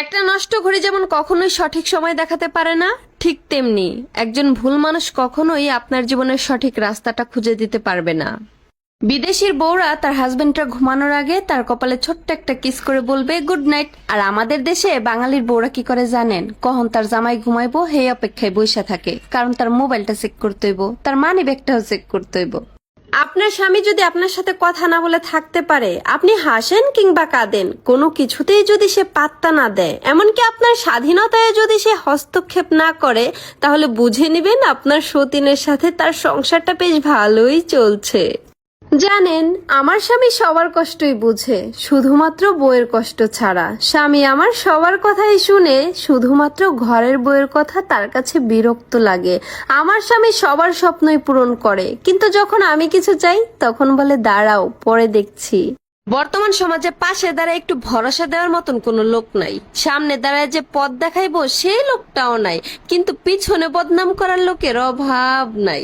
একটা নষ্ট ঘড়ি যেমন কখনোই সঠিক সময় দেখাতে পারে না, ঠিক তেমনি একজন ভুল মানুষ কখনোই আপনার জীবনের সঠিক রাস্তাটা খুঁজে দিতে পারবে না। বিদেশির বউরা তার হাজবেন্ডটা ঘুমানোর আগে তার কপালে ছোট্ট একটা কিস করে বলবে গুড নাইট আর আমাদের দেশে বাঙালির বউরা কি করে জানেন? কখন তার জামাই ঘুমাইবো সেই অপেক্ষায় বৈশা থাকে, কারণ তার মোবাইলটা চেক করতে হইব, তার মানি ব্যাগটাও চেক করতে হইব। আপনার স্বামী যদি আপনার সাথে কথা না বলে থাকতে পারে, আপনি হাসেন কিংবা কাঁদেন, কোনো কিছুতেই যদি সে পাত্তা না দেয়, এমনকি আপনার স্বাধীনতায় যদি সে হস্তক্ষেপ না করে, তাহলে বুঝে নেবেন আপনার সতীনের সাথে তার সংসারটা বেশ ভালোই চলছে। জানেন, আমার স্বামী সবার কষ্টই বুঝে, শুধুমাত্র বইয়ের কষ্ট ছাড়া। স্বামী আমার সবার কথাই শুনে, শুধুমাত্র ঘরের বইয়ের কথা তার কাছে বিরক্ত লাগে। আমার স্বামী সবার স্বপ্নই পূরণ করে, কিন্তু যখন আমি কিছু চাই, তখন বলে, দাঁড়াও, পরে দেখছি। বর্তমান সমাজে পাশে দাঁড়ায় একটু ভরসা দেওয়ার মতন কোনো লোক নাই। সামনে দাঁড়ায় যে পথ দেখাইবো, সেই লোকটাও নাই। কিন্তু পিছনে বদনাম করার লোকের অভাব নাই।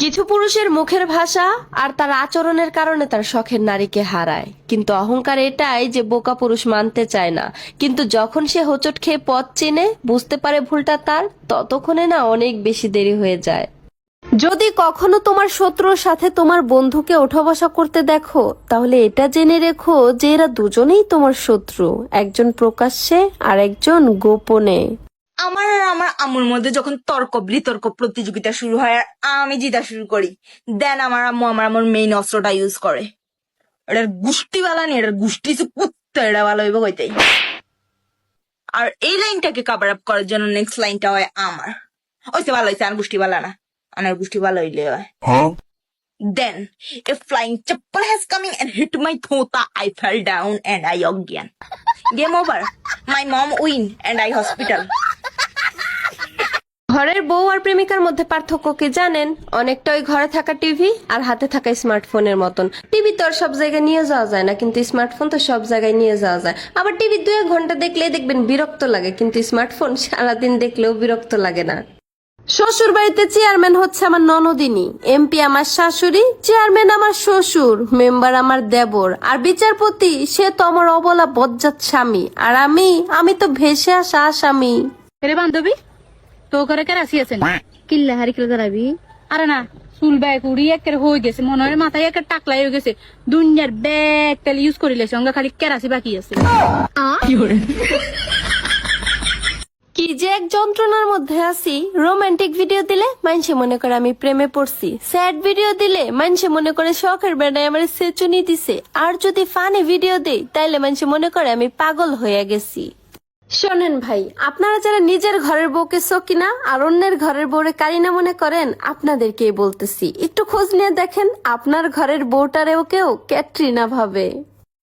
কিছু পুরুষের মুখের ভাষা আর তার আচরণের কারণে তার শখের নারীকে হারায়। কিন্তু অহংকার এটাই যে বোকা পুরুষ মানতে চায় না। কিন্তু যখন সে হোঁচট খেয়ে পথ চেনে, বুঝতে পারে ভুলটা তার, ততক্ষণে না অনেক বেশি দেরি হয়ে যায়। যদি কখনো তোমার শত্রুর সাথে তোমার বন্ধুকে ওঠা বসা করতে দেখো, তাহলে এটা জেনে রেখো যে এরা দুজনেই তোমার শত্রু। একজন প্রকাশ্যে আর একজন গোপনে। আমার আর আমার আম্মুর মধ্যে যখন তর্ক বিতর্ক প্রতিযোগিতা শুরু হয় আর আমি জিতা শুরু করি দেন আমার আম্মু আমার আমার মেইন অস্ত্রটা ইউজ করে এটার গুষ্টি বালা নেই এটার গুষ্টি কুত্তা এটা ভালো হইব কইতেই আর এই লাইনটাকে কাভার আপ করার জন্য নেক্সট লাইনটা হয় আমার ওইসে ভালো হয়েছে আর গুষ্টি বালা না আমার গুষ্টি ভালো হইলে হয় দেন এ flying চপ্পল has coming and hit my thota. I fell down and I again. Game over. My mom win and I hospital. ঘরের বউ আর প্রেমিকার মধ্যে পার্থক্য কি জানেন? অনেকটা ওই ঘরে থাকা টিভি আর হাতে থাকা স্মার্টফোনের মতন। টিভি তো আর সব জায়গায় নিয়ে যাওয়া যায় না, কিন্তু স্মার্টফোন তো সব জায়গায় নিয়ে যাওয়া যায়। আবার টিভি দুই এক ঘণ্টা দেখলেই দেখবেন বিরক্ত লাগে, কিন্তু স্মার্টফোন সারাদিন দেখলেও বিরক্ত লাগে না। শ্বশুর বাড়িতে চেয়ারম্যান হচ্ছে আমার ননদিনী। এমপি আমার শাশুড়ি, চেয়ারম্যান আমার শ্বশুর, মেম্বার আমার দেবর। আর বিচারপতি, সে তো আমার অবলা বজ্জাত স্বামী। আর আমি আমি তো ভেসে আসা রে বান্ধবী? তো করে কে রাশি আছেন? কিল্লা হারি কিলো দাঁড়াবি? আরে না চুল ব্যাগ উড়ি একের হয়ে গেছে মনে হয় মাথায় একের টাকলা হয়ে গেছে। দুনিয়ার ব্যাগ তেল ইউজ করিলে সঙ্গে খালি কেরাসি বাকি আছে। কি যে এক যন্ত্রণার মধ্যে আছি রোমান্টিক ভিডিও দিলে মানুষে মনে করে আমি প্রেমে পড়ছি। স্যাড ভিডিও দিলে মানুষে মনে করে শখের বেড়ায় আমার সেচুনি দিছে। আর যদি ফানি ভিডিও দেই তাইলে মানুষে মনে করে আমি পাগল হয়ে গেছি। শোনেন ভাই, আপনারা যারা নিজের ঘরের বউকে সকিনা আর অন্যের ঘরের বউরে কারিনা মনে করেন, আপনাদেরকেই বলতেছি। একটু খোঁজ নিয়ে দেখেন, আপনার ঘরের বউটারেও কেউ ক্যাটরিনা ভাবে।